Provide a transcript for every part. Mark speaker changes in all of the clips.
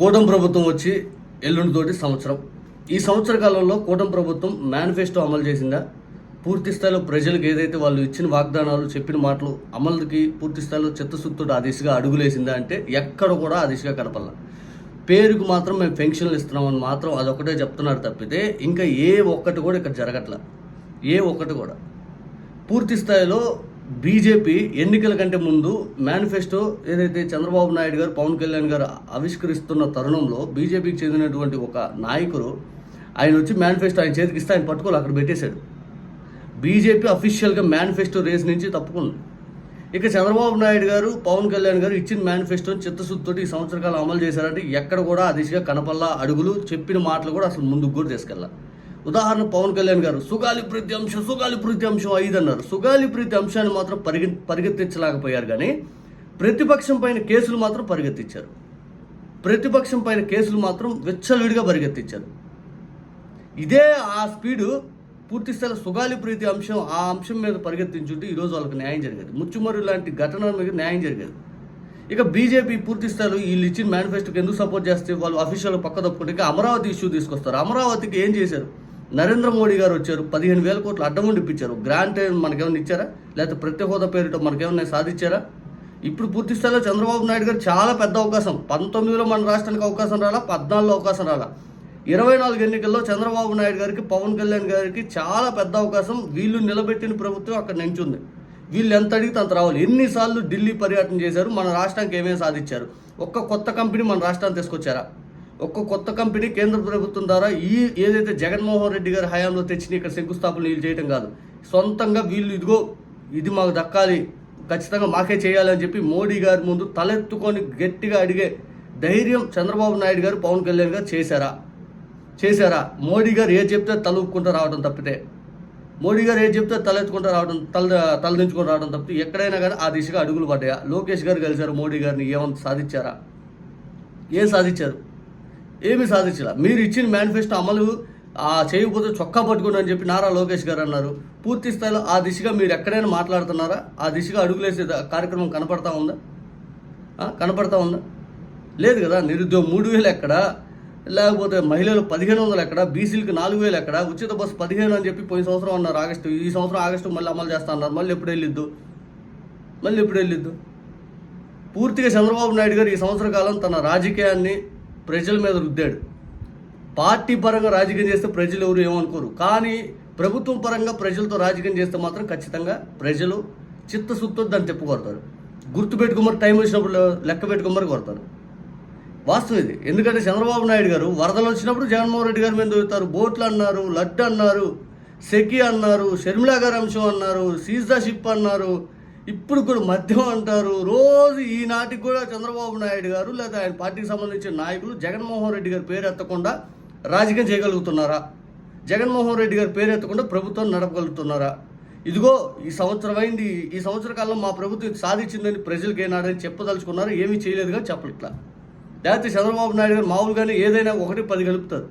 Speaker 1: కూటమి ప్రభుత్వం వచ్చి ఎల్లుండితోటి సంవత్సరం. ఈ సంవత్సర కాలంలో కూటమి ప్రభుత్వం మేనిఫెస్టో అమలు చేసిందా? పూర్తి స్థాయిలో ప్రజలకు ఏదైతే వాళ్ళు ఇచ్చిన వాగ్దానాలు చెప్పిన మాటలు అమలుకి పూర్తి స్థాయిలో చిత్తశుద్ధుడు ఆ దిశగా అడుగులేసిందా అంటే ఎక్కడ కూడా ఆ దిశగా కనపడాల. పేరుకు మాత్రం మేము పెన్షన్లు ఇస్తున్నామని మాత్రం అదొకటే చెప్తున్నారు తప్పితే ఇంకా ఏ ఒక్కటి కూడా ఇక్కడ జరగట్ల. ఏ ఒక్కటి కూడా. పూర్తి స్థాయిలో బీజేపీ ఎన్నికల కంటే ముందు మేనిఫెస్టో ఏదైతే చంద్రబాబు నాయుడు గారు పవన్ కళ్యాణ్ గారు ఆవిష్కరిస్తున్న తరుణంలో బీజేపీకి చెందినటువంటి ఒక నాయకుడు ఆయన వచ్చి మేనిఫెస్టో ఆయన చేతికి ఇస్తే ఆయన పట్టుకోలు అక్కడ పెట్టేశాడు. బీజేపీ అఫీషియల్గా మేనిఫెస్టో రేస్ నుంచి తప్పుకుంది. ఇక చంద్రబాబు నాయుడు గారు పవన్ కళ్యాణ్ గారు ఇచ్చిన మేనిఫెస్టోని చిత్తశుద్ధితో ఈ సంవత్సర కాలం అమలు చేశారంటే ఎక్కడ కూడా ఆ దిశగా కనపల్లా అడుగులు చెప్పిన మాటలు కూడా అసలు ముందుకు కూడా తీసుకెళ్ళాలి. ఉదాహరణ పవన్ కళ్యాణ్ గారు సుగాలి ప్రీతి అంశం సుగాలి ప్రీతి అంశం ఐదు అన్నారు. సుగాలి ప్రీతి అంశాన్ని మాత్రం పరిగె పరిగెత్తించలేకపోయారు కానీ ప్రతిపక్షం పైన కేసులు మాత్రం పరిగెత్తించారు. ప్రతిపక్షం పైన కేసులు మాత్రం విచ్చలవిడిగా పరిగెత్తించారు. ఇదే ఆ స్పీడు పూర్తిస్థాయిలు సుగాలి ప్రీతి అంశం ఆ అంశం మీద పరిగెత్తించుంటే ఈరోజు వాళ్ళకి న్యాయం జరిగేది. ముచ్చుమరు లాంటి ఘటన మీద న్యాయం జరిగేది. ఇక బీజేపీ పూర్తి స్థాయిలో వీళ్ళు ఇచ్చిన మేనిఫెస్టోకి ఎందుకు సపోర్ట్ చేస్తే వాళ్ళు అఫీషియల్ పక్క తప్పుకుంటే ఇక అమరావతి ఇష్యూ తీసుకొస్తారు. అమరావతికి ఏం చేశారు? నరేంద్ర మోడీ గారు వచ్చారు పదిహేను వేల కోట్లు అడ్డం ఉండిపించారు ఇప్పించారు. గ్రాంట్ మనకేమైనా ఇచ్చారా? లేకపోతే ప్రత్యేక హోదా పేరిట మనకేమైనా సాధించారా? ఇప్పుడు పూర్తి స్థాయిలో చంద్రబాబు నాయుడు గారు చాలా పెద్ద అవకాశం. పంతొమ్మిదిలో మన రాష్ట్రానికి అవకాశం రాలా పద్నాలుగులో అవకాశం రాలా. ఇరవై నాలుగు ఎన్నికల్లో చంద్రబాబు నాయుడు గారికి పవన్ కళ్యాణ్ గారికి చాలా పెద్ద అవకాశం. వీళ్ళు నిలబెట్టిన ప్రభుత్వం అక్కడ నించుంది. వీళ్ళు ఎంత అడిగితే అంత రావాలి. ఎన్నిసార్లు ఢిల్లీ పర్యటన చేశారు మన రాష్ట్రానికి ఏమేమి సాధించారు? ఒక్క కొత్త కంపెనీ మన రాష్ట్రాన్ని తీసుకొచ్చారా? ఒక్క కొత్త కంపెనీ కేంద్ర ప్రభుత్వం ద్వారా ఈ ఏదైతే జగన్మోహన్ రెడ్డి గారి హయాంలో తెచ్చిన ఇక్కడ శంకుస్థాపన వీళ్ళు చేయడం కాదు. సొంతంగా వీళ్ళు ఇదిగో ఇది మాకు దక్కాలి ఖచ్చితంగా మాకే చేయాలని చెప్పి మోడీ గారి ముందు తలెత్తుకొని గట్టిగా అడిగే ధైర్యం చంద్రబాబు నాయుడు గారు పవన్ కళ్యాణ్ గారు చేశారా? చేశారా? మోడీ గారు ఏ చెప్తే తలుపుకుంటూ రావడం తప్పితే. మోడీ గారు ఏది చెప్తే తలెత్తుకుంటూ రావడం తల తలదించుకొని రావడం తప్పితే ఎక్కడైనా కానీ ఆ దిశగా అడుగులు పడ్డాయా? లోకేష్ గారు కలిశారు మోడీ గారిని ఏమంత సాధించారా? ఏం సాధించారు? ఏమీ సాధించలే. మీరు ఇచ్చిన మేనిఫెస్టో అమలు ఆ చేయకపోతే చొక్కా పట్టుకుని అని చెప్పి నారా లోకేష్ గారు అన్నారు. పూర్తి స్థాయిలో ఆ దిశగా మీరు ఎక్కడైనా మాట్లాడుతున్నారా? ఆ దిశగా అడుగులేసే కార్యక్రమం కనపడతా ఉందా? కనపడతా ఉందా? లేదు కదా నిరుద్యోగం మూడు వేలు ఎక్కడ? లేకపోతే మహిళలు పదిహేను వందలు ఎక్కడ? బీసీలకు నాలుగు వేలు ఎక్కడ? ఉచిత బస్సు పదిహేను అని చెప్పి పోయిన సంవత్సరం అన్నారు ఆగస్టు. ఈ సంవత్సరం ఆగస్టు మళ్ళీ అమలు చేస్తా అన్నారు. మళ్ళీ ఎప్పుడు వెళ్ళిద్దు? మళ్ళీ ఎప్పుడు వెళ్ళిద్దు? పూర్తిగా చంద్రబాబు నాయుడు గారు ఈ సంవత్సర కాలం తన రాజకీయాన్ని ప్రజల మీద రుద్దాడు. పార్టీ పరంగా రాజకీయం చేస్తే ప్రజలు ఎవరు ఏమనుకోరు. కానీ ప్రభుత్వం పరంగా ప్రజలతో రాజకీయం చేస్తే మాత్రం ఖచ్చితంగా ప్రజలు చిత్తశుద్ధితో దాన్ని తిప్పుకొడతారు. గుర్తు పెట్టుకోమని టైం వచ్చినప్పుడు లెక్క పెట్టుకోమని కొడతారు. వాస్తవం ఇది. ఎందుకంటే చంద్రబాబు నాయుడు గారు వరదలు వచ్చినప్పుడు జగన్మోహన్ రెడ్డి గారి మీద దొరుకుతారు బోట్లు అన్నారు లడ్డు అన్నారు సెకి అన్నారు షర్మిలా గారి అంశం అన్నారు సీజా షిప్ అన్నారు ఇప్పుడు కూడా మద్యం అంటారు. రోజు ఈనాటికి కూడా చంద్రబాబు నాయుడు గారు లేదా ఆయన పార్టీకి సంబంధించిన నాయకులు జగన్మోహన్ రెడ్డి గారి పేరు ఎత్తకుండా రాజకీయం చేయగలుగుతున్నారా? జగన్మోహన్ రెడ్డి గారి పేరు ఎత్తకుండా ప్రభుత్వం నడపగలుగుతున్నారా? ఇదిగో ఈ సంవత్సరం అయింది. ఈ సంవత్సర కాలంలో మా ప్రభుత్వం సాధించిందని ప్రజలకు ఏనాడని చెప్పదలుచుకున్నారు? ఏమీ చేయలేదుగా చెప్పట్లా. లేకపోతే చంద్రబాబు నాయుడు గారు మామూలుగానే ఏదైనా ఒకటి పది కలుపుతారు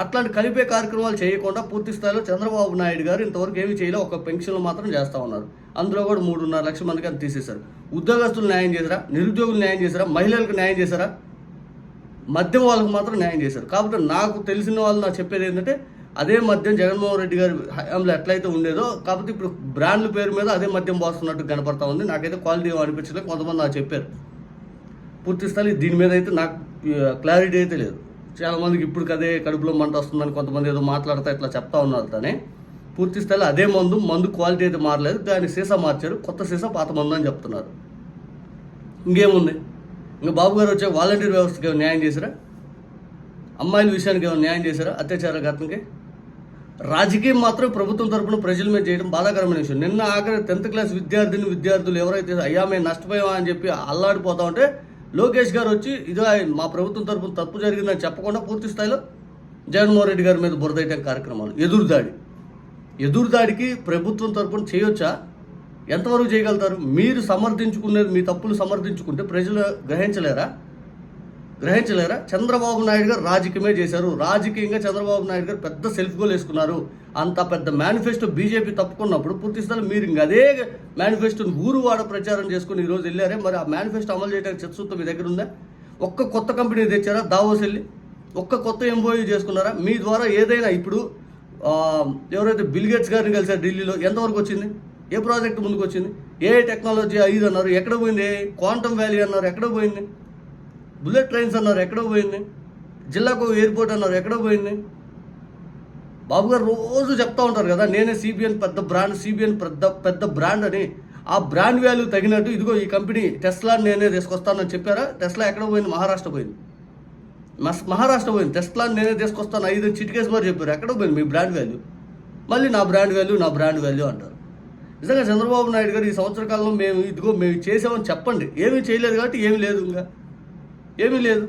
Speaker 1: అట్లాంటి కలిపే కార్యక్రమాలు చేయకుండా పూర్తి స్థాయిలో చంద్రబాబు నాయుడు గారు ఇంతవరకు ఏమీ చేయలే ఒక పెన్షన్లు మాత్రం చేస్తూ ఉన్నారు. అందులో కూడా మూడున్నర లక్షల మందికి అని తీసేశారు. ఉద్యోగస్తులు న్యాయం చేశారా? నిరుద్యోగులు న్యాయం చేశారా? మహిళలకు న్యాయం చేశారా? మద్యం వాళ్ళకు మాత్రం న్యాయం చేశారు. కాబట్టి నాకు తెలిసిన వాళ్ళు నాకు చెప్పేది ఏంటంటే అదే మద్యం జగన్మోహన్ రెడ్డి గారి హయాంలో ఎట్లయితే ఉండేదో కాకపోతే ఇప్పుడు బ్రాండ్ల పేరు మీద అదే మద్యం పోస్తున్నట్టు కనపడతా ఉంది. నాకైతే క్వాలిటీ అనిపించలేదు. కొంతమంది నాకు చెప్పారు. పూర్తి స్థాయి దీని మీద అయితే నాకు క్లారిటీ అయితే లేదు. చాలా మందికి ఇప్పుడు అదే కడుపులో మంట వస్తుందని కొంతమంది ఏదో మాట్లాడతా ఇట్లా చెప్తా ఉన్నారు కానీ పూర్తి స్థాయిలో అదే మందు మందు క్వాలిటీ అయితే మారలేదు దాని సీసా మార్చారు కొత్త సీసా పాత మందు అని చెప్తున్నారు. ఇంకేముంది? ఇంకా బాబు గారు వచ్చే వాలంటీర్ వ్యవస్థకి ఏమైనా న్యాయం చేశారా? అమ్మాయిల విషయానికి ఏమైనా న్యాయం చేశారా అత్యాచార ఘటనకి? రాజకీయం మాత్రం ప్రభుత్వం తరపున ప్రజల మీద చేయడం బాధాకరమైన విషయం. నిన్న ఆఖరి టెన్త్ క్లాస్ విద్యార్థిని విద్యార్థులు ఎవరైతే అయ్యా మేము నష్టపోయామా అని చెప్పి అల్లాడిపోతా ఉంటే లోకేష్ గారు వచ్చి ఇది ఆయన మా ప్రభుత్వం తరపున తప్పు జరిగిందని చెప్పకుండా పూర్తి స్థాయిలో జగన్మోహన్ రెడ్డి గారి మీద బురదయటం కార్యక్రమాలు. ఎదురుదాడి ఎదురుదాడికి ప్రభుత్వం తరపున చేయొచ్చా? ఎంతవరకు చేయగలుగుతారు? మీరు సమర్థించుకునేది మీ తప్పులు సమర్థించుకుంటే ప్రజలు గ్రహించలేరా? గ్రహించలేరా? చంద్రబాబు నాయుడు గారు రాజకీయమే చేశారు. రాజకీయంగా చంద్రబాబు నాయుడు గారు పెద్ద సెల్ఫ్ గోల్ వేసుకున్నారు. అంత పెద్ద మేనిఫెస్టో బీజేపీ తప్పుకున్నప్పుడు పూర్తి మీరు ఇంక అదే మేనిఫెస్టోని ఊరువాడ ప్రచారం చేసుకుని ఈరోజు వెళ్ళారే. మరి ఆ మేనిఫెస్టో అమలు చేయడానికి చిత్తశుద్ధి మీ దగ్గర ఉందా? ఒక్క కొత్త కంపెనీ తెచ్చారా? దావోస్ వెళ్ళి? ఒక్క కొత్త ఎంఓయూ చేసుకున్నారా? మీ ద్వారా ఏదైనా ఇప్పుడు ఎవరైతే బిల్గేట్స్ గారిని కలిసారు ఢిల్లీలో ఎంతవరకు వచ్చింది? ఏ ప్రాజెక్ట్ ముందుకు వచ్చింది? ఏ టెక్నాలజీ ఐదు అన్నారు? ఎక్కడ పోయింది? క్వాంటమ్ వ్యాలీ అన్నారు? ఎక్కడ పోయింది? బుల్లెట్ ట్రైన్స్ అన్నారు ఎక్కడ పోయింది. జిల్లాకు ఎయిర్పోర్ట్ అన్నారు ఎక్కడ పోయింది. బాబు గారు రోజు చెప్తా ఉంటారు కదా నేనే సిబిఎన్ పెద్ద బ్రాండ్ సిబిఎన్ పెద్ద పెద్ద బ్రాండ్ అని. ఆ బ్రాండ్ వాల్యూ తగినట్టు ఇదిగో ఈ కంపెనీ టెస్లా నేనే తీసుకొస్తానని చెప్పారా? టెస్లా ఎక్కడ పోయింది మహారాష్ట్ర పోయింది. మహారాష్ట్ర పోయింది టెస్లా నేనే తీసుకొస్తాను ఐదు చిటికేసి మరి చెప్పారు ఎక్కడ పోయింది మీ బ్రాండ్ వాల్యూ. మళ్ళీ నా బ్రాండ్ వాల్యూ నా బ్రాండ్ వాల్యూ అంటారు. నిజంగా చంద్రబాబు నాయుడు గారు ఈ సంవత్సర కాలంలో మేము ఇదిగో మేము చేసామని చెప్పండి. ఏమీ చేయలేదు కాబట్టి ఏమీ లేదు ఇంకా. ఏమీ లేదు.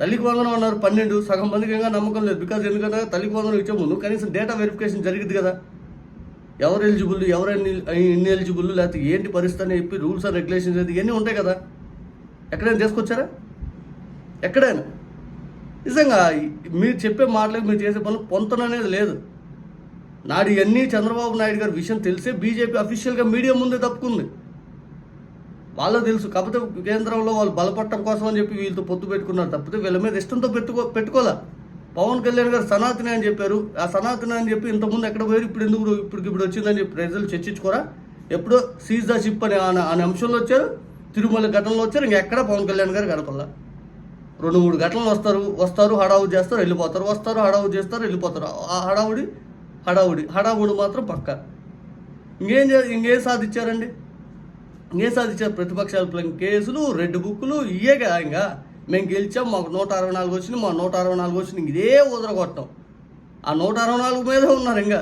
Speaker 1: తల్లికి వందనం అన్నారు పన్నెండు. సగం మందికి ఇంకా నమ్మకం లేదు. బికాజ్ ఎందుకంటే తల్లికి వందనం ఇచ్చే ముందు కనీసం డేటా వెరిఫికేషన్ జరిగింది కదా. ఎవరు ఎలిజిబుల్ ఎవరు ఎన్ని ఎలిజిబుల్ లేకపోతే ఏంటి పరిస్థితి అని చెప్పి రూల్స్ అండ్ రెగ్యులేషన్స్ అయితే ఇవన్నీ ఉంటాయి కదా. ఎక్కడైనా తీసుకొచ్చారా? ఎక్కడైనా? నిజంగా మీరు చెప్పే మాటలకు మీరు చేసే పనులు పొంతన అనేది లేదు. నాడు ఇవన్నీ చంద్రబాబు నాయుడు గారి విషయం తెలిసే బీజేపీ అఫీషియల్గా మీడియా ముందే తప్పుకుంది. వాళ్ళకు తెలుసు. కాకపోతే కేంద్రంలో వాళ్ళు బలపడటం కోసం అని చెప్పి వీళ్ళతో పొత్తు పెట్టుకున్నారు. తప్పితే వీళ్ళ మీద ఇష్టంతో పెట్టుకో పెట్టుకోలే. పవన్ కళ్యాణ్ గారు సనాతనే అని చెప్పారు. ఆ సనాతనే అని చెప్పి ఇంతకుముందు ఎక్కడ పోయారు? ఇప్పుడు ఎందుకు ఇప్పుడు ఇప్పుడు వచ్చిందని చెప్పి ప్రజలు చర్చించుకోరా? ఎప్పుడో సీజ్ ద షిప్ అనే అనే అంశంలో వచ్చారు. తిరుమల ఘటనలో వచ్చారు. ఇంకెక్కడ పవన్ కళ్యాణ్ గారు గడపల్లా రెండు మూడు ఘటనలు వస్తారు. వస్తారు హడావు చేస్తారు వెళ్ళిపోతారు. వస్తారు హడావు చేస్తారు వెళ్ళిపోతారు. ఆ హడావుడి హడావుడి హడావుడి మాత్రం పక్క. ఇంకేం ఇంకేం సాధించారండి? ఇంకేం సాధించారు ప్రతిపక్షాల కేసులు రెడ్ బుక్కులు కదా ఇంకా. మేము గెలిచాం మాకు నూట అరవై నాలుగు వచ్చింది మా నూట అరవై నాలుగు వచ్చింది ఇదే ఉదరగొట్టం ఆ నూట అరవై నాలుగు మీదే ఉన్నారు ఇంకా.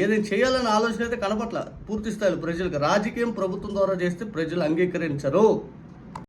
Speaker 1: ఏదైనా చేయాలనే ఆలోచన అయితే కనపట్ల పూర్తి స్థాయిలో ప్రజలకు. రాజకీయం ప్రభుత్వం ద్వారా చేస్తే ప్రజలు అంగీకరించరు.